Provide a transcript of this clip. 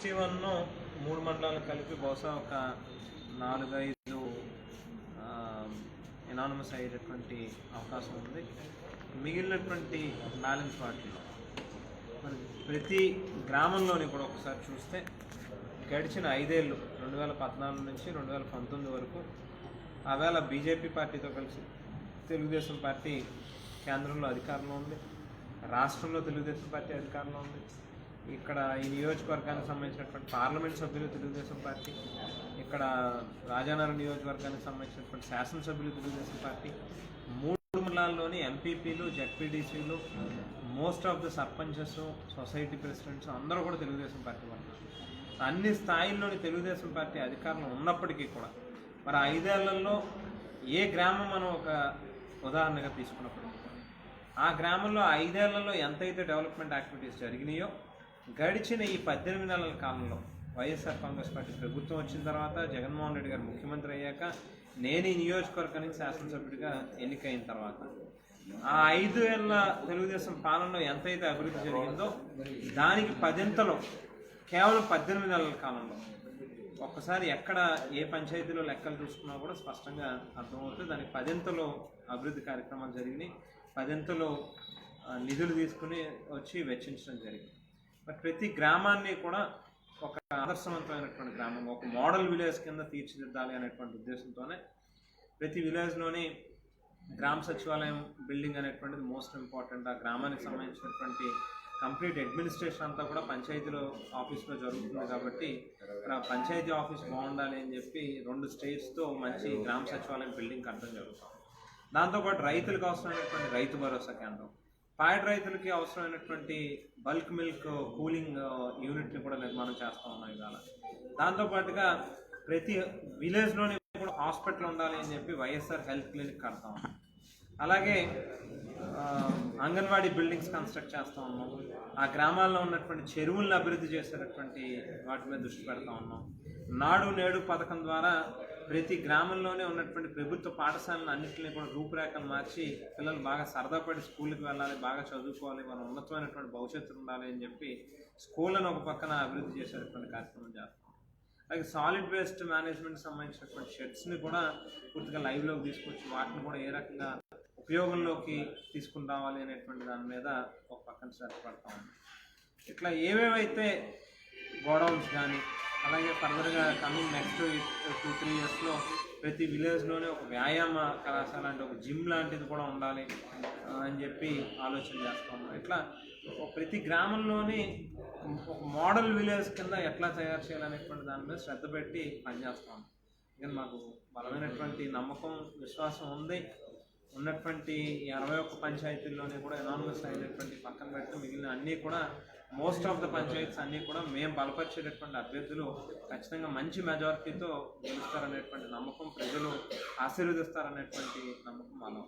Sixty one మూడు మండలాలు కలిపి బహుశా ఒక నాలుగైదు ఎనానమస్ అయ్యేటటువంటి అవకాశం ఉంది. మిగిలినటువంటి బ్యాలెన్స్ వాటిలో. మరి ప్రతి గ్రామంలోని కూడా ఒకసారి చూస్తే గడిచిన ఐదేళ్ళు రెండు వేల పద్నాలుగు నుంచి రెండు వేల పంతొమ్మిది వరకు ఆవేళ బీజేపీ పార్టీతో కలిసి తెలుగుదేశం పార్టీ కేంద్రంలో అధికారంలో ఉంది. రాష్ట్రంలో తెలుగుదేశం పార్టీ అధికారంలో ఉంది. ఇక్కడ ఈ నియోజకవర్గానికి సంబంధించినటువంటి పార్లమెంట్ సభ్యులు తెలుగుదేశం పార్టీ ఇక్కడ రాజానగరం నియోజకవర్గానికి సంబంధించినటువంటి శాసనసభ్యులు తెలుగుదేశం పార్టీ మూడు మండలాల్లోని ఎంపీపీలు జడ్పీడీసీలు most of the sarpanches society presidents అందరూ కూడా తెలుగుదేశం పార్టీ వాళ్ళు. అన్ని స్థాయిల్లోని తెలుగుదేశం పార్టీ అధికారంలో ఉన్నప్పటికీ కూడా మరి ఐదేళ్ళలో ఏ గ్రామం మనం ఒక ఉదాహరణగా తీసుకున్నప్పుడు ఆ గ్రామంలో ఐదేళ్ళలో ఎంతైతే డెవలప్మెంట్ యాక్టివిటీస్ జరిగినాయో గడిచిన ఈ పద్దెనిమిది నెలల కాలంలో వైఎస్ఆర్ కాంగ్రెస్ పార్టీ ప్రభుత్వం వచ్చిన తర్వాత జగన్మోహన్ రెడ్డి గారు ముఖ్యమంత్రి అయ్యాక నేను ఈ నుంచి శాసనసభ్యుడిగా ఎన్నికైన తర్వాత ఆ ఐదు ఏళ్ళ తెలుగుదేశం పాలనలో ఎంతైతే అభివృద్ధి జరిగిందో దానికి పదింతలో కేవలం పద్దెనిమిది నెలల కాలంలో ఒక్కసారి ఎక్కడ ఏ పంచాయతీలో లెక్కలు చూసుకున్నా కూడా స్పష్టంగా అర్థమవుతుంది. దానికి పదింతలో అభివృద్ధి కార్యక్రమాలు జరిగినాయి పదింతలో నిధులు తీసుకుని వచ్చి వెచ్చించడం జరిగింది. మరి ప్రతి గ్రామాన్ని కూడా ఒక ఆదర్శవంతమైనటువంటి గ్రామం ఒక మోడల్ విలేజ్ కింద తీర్చిదిద్దాలి అనేటువంటి ఉద్దేశంతోనే ప్రతి విలేజ్లోని గ్రామ సచివాలయం బిల్డింగ్ అనేటువంటిది మోస్ట్ ఇంపార్టెంట్. ఆ గ్రామానికి సంబంధించినటువంటి కంప్లీట్ అడ్మినిస్ట్రేషన్ అంతా కూడా పంచాయతీలో ఆఫీస్లో జరుగుతుంది కాబట్టి ఇక్కడ పంచాయతీ ఆఫీస్ బాగుండాలి అని చెప్పి రెండు స్టేట్స్తో మంచి గ్రామ సచివాలయం బిల్డింగ్ కట్టడం జరుగుతుంది. దాంతోపాటు రైతులకు అవసరమైనటువంటి రైతు భరోసా కేంద్రం. ప్యాడ్ రైతులకి అవసరమైనటువంటి బల్క్ మిల్క్ కూలింగ్ యూనిట్ని కూడా నిర్మాణం చేస్తూ ఉన్నాం ఇవాళ. దాంతోపాటుగా ప్రతి విలేజ్లోని కూడా హాస్పిటల్ ఉండాలి అని చెప్పి వైఎస్ఆర్ హెల్త్ క్లినిక్ కడతా ఉన్నాం. అలాగే అంగన్వాడీ బిల్డింగ్స్ కన్స్ట్రక్ట్ చేస్తూ ఉన్నాం. ఆ గ్రామాల్లో ఉన్నటువంటి చెరువులను అభివృద్ధి చేసేటటువంటి వాటి మీద దృష్టి పెడతా ఉన్నాం. నాడు నేడు పథకం ద్వారా ప్రతి గ్రామంలోనే ఉన్నటువంటి ప్రభుత్వ పాఠశాలను అన్నింటినీ కూడా రూపురేఖలు మార్చి పిల్లలు బాగా సరదాపడి స్కూల్కి వెళ్ళాలి బాగా చదువుకోవాలి మన ఉన్నతమైనటువంటి భవిష్యత్తు ఉండాలి అని చెప్పి స్కూళ్ళను ఒక పక్కన అభివృద్ధి చేసేటటువంటి కార్యక్రమం చేస్తాం అలాగే సాలిడ్ వేస్ట్ మేనేజ్మెంట్ సంబంధించినటువంటి షెడ్స్ని కూడా పూర్తిగా లైవ్లోకి తీసుకొచ్చి వాటిని కూడా ఏ రకంగా ఉపయోగంలోకి తీసుకుని రావాలి అనేటువంటి దాని మీద ఒక పక్కన శ్రద్ధ పడతా ఉంది. ఇట్లా ఏవేవైతే గోడౌన్స్ కానీ అలాగే ఫర్దర్గా కమింగ్ నెక్స్ట్ టూ త్రీ ఇయర్స్లో ప్రతి విలేజ్లోనే ఒక వ్యాయామ కళాశాల అంటే ఒక జిమ్ లాంటిది కూడా ఉండాలి అని చెప్పి ఆలోచన చేస్తాము ఇట్లా ప్రతి గ్రామంలోని ఒక మోడల్ విలేజ్ కింద ఎట్లా తయారు చేయాలనేటువంటి దాని మీద శ్రద్ధ పెట్టి పనిచేస్తాం ఇంకా మాకు బలమైనటువంటి నమ్మకం విశ్వాసం ఉంది. ఉన్నటువంటి అరవై ఒక్క పంచాయతీల్లోనే కూడా ఎనానమస్ అయినటువంటి పక్కన పెట్టి మిగిలిన అన్నీ కూడా మోస్ట్ ఆఫ్ ద పంచాయత్స్ అన్నీ కూడా మేము బలపరిచేటటువంటి అభ్యర్థులు ఖచ్చితంగా మంచి మెజారిటీతో గెలుస్తారనేటువంటి నమ్మకం ప్రజలు ఆశీర్వదిస్తారనేటువంటి నమ్మకం మనం